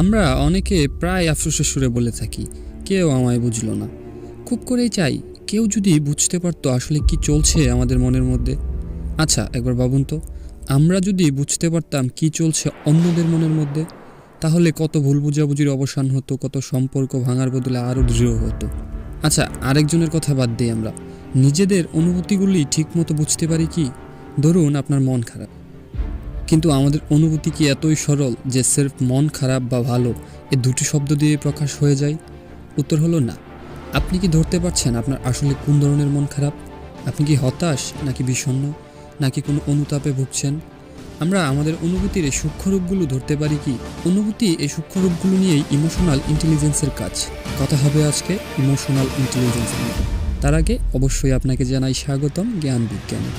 আমরা অনেকে প্রায় আফসোসের সুরে বলে থাকি, কেউ আমায় বুঝলো না। খুব করেই চাই, কেউ যদি বুঝতে পারতো আসলে কি চলছে আমাদের মনের মধ্যে। আচ্ছা একবার ভাবুন তো, আমরা যদি বুঝতে পারতাম কি চলছে অন্যদের মনের মধ্যে, তাহলে কত ভুল বুঝাবুঝির অবসান হতো, কত সম্পর্ক ভাঙার বদলে আরও দৃঢ় হতো। আচ্ছা আরেকজনের কথা বাদ দিই আমরা। নিজেদের অনুভূতিগুলি ঠিকমতো বুঝতে পারি কি? ধরুন, আপনার মন খারাপ। কিন্তু আমাদের অনুভূতি কি এতই সরল যে সির্ফ মন খারাপ বা ভালো এ দুটি শব্দ দিয়ে প্রকাশ হয়ে যায়? উত্তর হলো না। আপনি কি ধরতে পারছেন আপনার আসলে কোন ধরনের মন খারাপ? আপনি কি হতাশ নাকি বিষণ্ণ নাকি কোনো অনুতাপে ভুগছেন? আমরা আমাদের অনুভূতির এই সূক্ষ্মরূপগুলো ধরতে পারি কি? অনুভূতি এই সূক্ষ্মরূপগুলো নিয়েই ইমোশনাল ইন্টেলিজেন্সের কাজ। কথা হবে আজকে ইমোশনাল ইন্টেলিজেন্স নিয়ে। তার আগে অবশ্যই আপনাকে জানাই স্বাগতম জ্ঞান বিজ্ঞানে।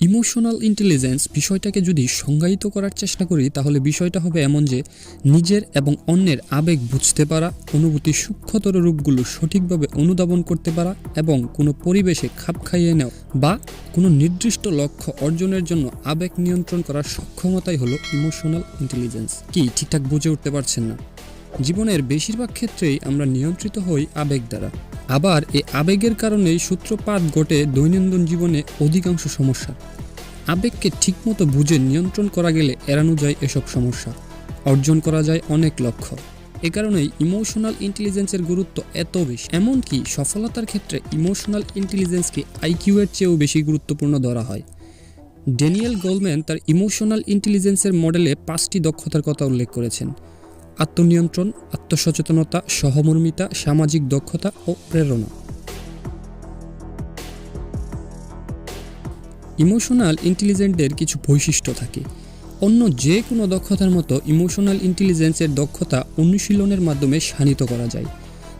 ইমোশনাল ইন্টেলিজেন্স বিষয়টাকে যদি সংজ্ঞায়িত করার চেষ্টা করি, তাহলে বিষয়টা হবে এমন যে, নিজের এবং অন্যের আবেগ বুঝতে পারা অনুভূতির সূক্ষ্মতর রূপগুলো সঠিকভাবে অনুধাবন করতে পারা এবং কোনো পরিবেশে খাপ খাইয়ে নেওয়া বা কোনো নির্দিষ্ট লক্ষ্য অর্জনের জন্য আবেগ নিয়ন্ত্রণ করার সক্ষমতাই হলো ইমোশনাল ইন্টেলিজেন্স। কি, ঠিকঠাক বুঝে উঠতে পারছেন না? জীবনের বেশিরভাগ ক্ষেত্রেই আমরা নিয়ন্ত্রিত হই আবেগ দ্বারা। আবার এই আবেগের কারণেই সূত্রপাত ঘটে দৈনন্দিন জীবনে অধিকাংশ সমস্যা। আবেগকে ঠিকমতো বুঝে নিয়ন্ত্রণ করা গেলে এড়ানো যায় এসব সমস্যা। অর্জন করা যায় অনেক লক্ষ্য। এ কারণেই ইমোশনাল ইন্টেলিজেন্সের গুরুত্ব এত বেশি। এমনকি সফলতার ক্ষেত্রে ইমোশনাল ইন্টেলিজেন্সকে আইকিউ এর চেয়েও বেশি গুরুত্বপূর্ণ ধরা হয়। ড্যানিয়েল গোলম্যান তার ইমোশনাল ইন্টেলিজেন্সের মডেলে পাঁচটি দক্ষতার কথা উল্লেখ করেছেন। আত্মনিয়ন্ত্রণ, আত্মসচেতনতা, সহমর্মিতা, সামাজিক দক্ষতা ও প্রেরণা। ইমোশনাল ইন্টেলিজেন্টের কিছু বৈশিষ্ট্য থাকে। অন্য যে কোনো দক্ষতার মতো ইমোশনাল ইন্টেলিজেন্সের দক্ষতা অনুশীলনের মাধ্যমে শানিত করা যায়।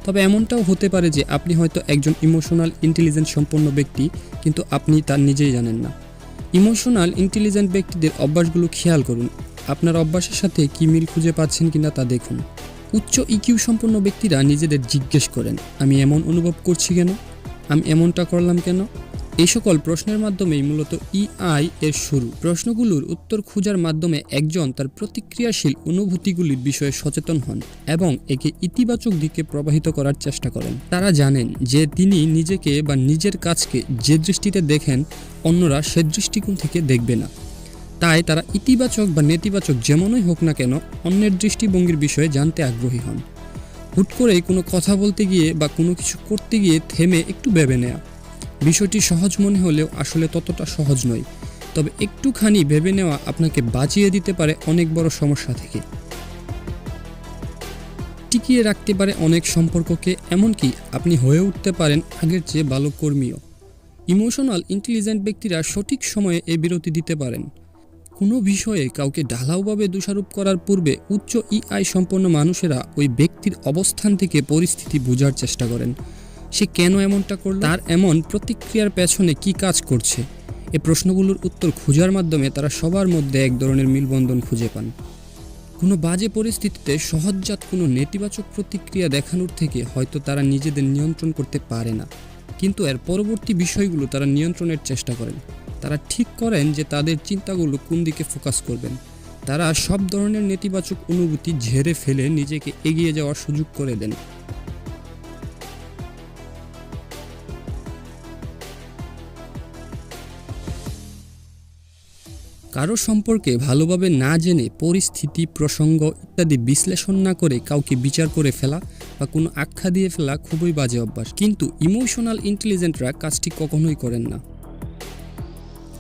তবে এমনটাও হতে পারে যে আপনি হয়তো একজন ইমোশনাল ইন্টেলিজেন্স সম্পন্ন ব্যক্তি, কিন্তু আপনি তার নিজেই জানেন না। ইমোশনাল ইন্টেলিজেন্ট ব্যক্তিদের অভ্যাসগুলো খেয়াল করুন। আপনার অভ্যাসের সাথে কি মিল খুঁজে পাচ্ছেন কিনা তা দেখুন। উচ্চ ইকিউ সম্পন্ন ব্যক্তিরা নিজেদের জিজ্ঞেস করেন, আমি এমন অনুভব করছি কেন? আমি এমনটা করলাম কেন? এই সকল প্রশ্নের মাধ্যমেই মূলত ইআই এর শুরু। প্রশ্নগুলোর উত্তর খোঁজার মাধ্যমে একজন তার প্রতিক্রিয়াশীল অনুভূতিগুলির বিষয়ে সচেতন হন এবং একে ইতিবাচক দিকে প্রবাহিত করার চেষ্টা করেন। তারা জানেন যে তিনি নিজেকে বা নিজের কাজকে যে দৃষ্টিতে দেখেন, অন্যরা সে দৃষ্টিকোণ থেকে দেখবে না। তাই তারা ইতিবাচক বা নেতিবাচক যেমনই হোক না কেন অন্যের দৃষ্টিভঙ্গির বিষয়ে জানতে আগ্রহী হন। হুট করে কোনো কথা বলতে গিয়ে বা কোনো কিছু করতে গিয়ে থেমে একটু ভেবে নেয়া। বিষয়টি সহজ মনে হলেও আসলে ততটা সহজ নয়। তবে একটুখানি ভেবে নেওয়া আপনাকে বাঁচিয়ে দিতে পারে অনেক বড় সমস্যা থেকে। টিকিয়ে রাখতে পারে অনেক সম্পর্ককে, এমনকি আপনি হয়ে উঠতে পারেন আগের চেয়ে ভালো কর্মীও। ইমোশনাল ইন্টেলিজেন্ট ব্যক্তিরা সঠিক সময়ে এ বিরতি দিতে পারেন। কোনো বিষয়ে কাউকে ঢালাওভাবে দোষারোপ করার পূর্বে উচ্চ ইআই সম্পন্ন মানুষেরা ওই ব্যক্তির অবস্থান থেকে পরিস্থিতি বোঝার চেষ্টা করেন। সে কেন এমনটা করল? তার এমন প্রতিক্রিয়ার পেছনে কি কাজ করছে? এ প্রশ্নগুলোর উত্তর খোঁজার মাধ্যমে তারা সবার মধ্যে এক ধরনের মিলবন্ধন খুঁজে পান। কোনো বাজে পরিস্থিতিতে সহজজাত কোনো নেতিবাচক প্রতিক্রিয়া দেখানোর থেকে হয়তো তারা নিজেদের নিয়ন্ত্রণ করতে পারে না। কিন্তু এর পরবর্তী বিষয়গুলো তারা নিয়ন্ত্রণের চেষ্টা করেন। তারা ঠিক করেন যে তাদের চিন্তাগুলো কোন দিকে ফোকাস করবেন। তারা সব ধরনের নেতিবাচক অনুভূতি ঝেড়ে ফেলে নিজেকে এগিয়ে যাওয়ার সুযোগ করে দেন। কারও সম্পর্কে ভালোভাবে না জেনে পরিস্থিতি, প্রসঙ্গ ইত্যাদি বিশ্লেষণ না করে কাউকে বিচার করে ফেলা বা কোনো আখ্যা দিয়ে ফেলা খুবই বাজে অভ্যাস। কিন্তু ইমোশনাল ইন্টেলিজেন্টরা কাজটি কখনোই করেন না।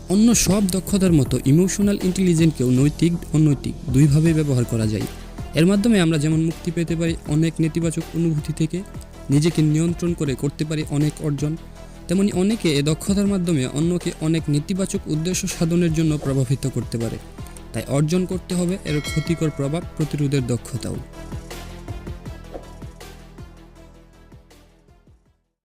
অন্য সব দক্ষতার মতো ইমোশনাল ইন্টেলিজেন্টকেও নৈতিক, অনৈতিক দুইভাবেই ব্যবহার করা যায়। এর মাধ্যমে আমরা যেমন মুক্তি পেতে পারি অনেক নেতিবাচক অনুভূতি থেকে, নিজেকে নিয়ন্ত্রণ করে করতে পারি অনেক অর্জন, তেমনি অনেকে এ দক্ষতার মাধ্যমে অন্যকে অনেক নেতিবাচক উদ্দেশ্য সাধনের জন্য প্রভাবিত করতে পারে। তাই অর্জন করতে হবে, এর ক্ষতিকর প্রভাব প্রতিরোধের দক্ষতাও।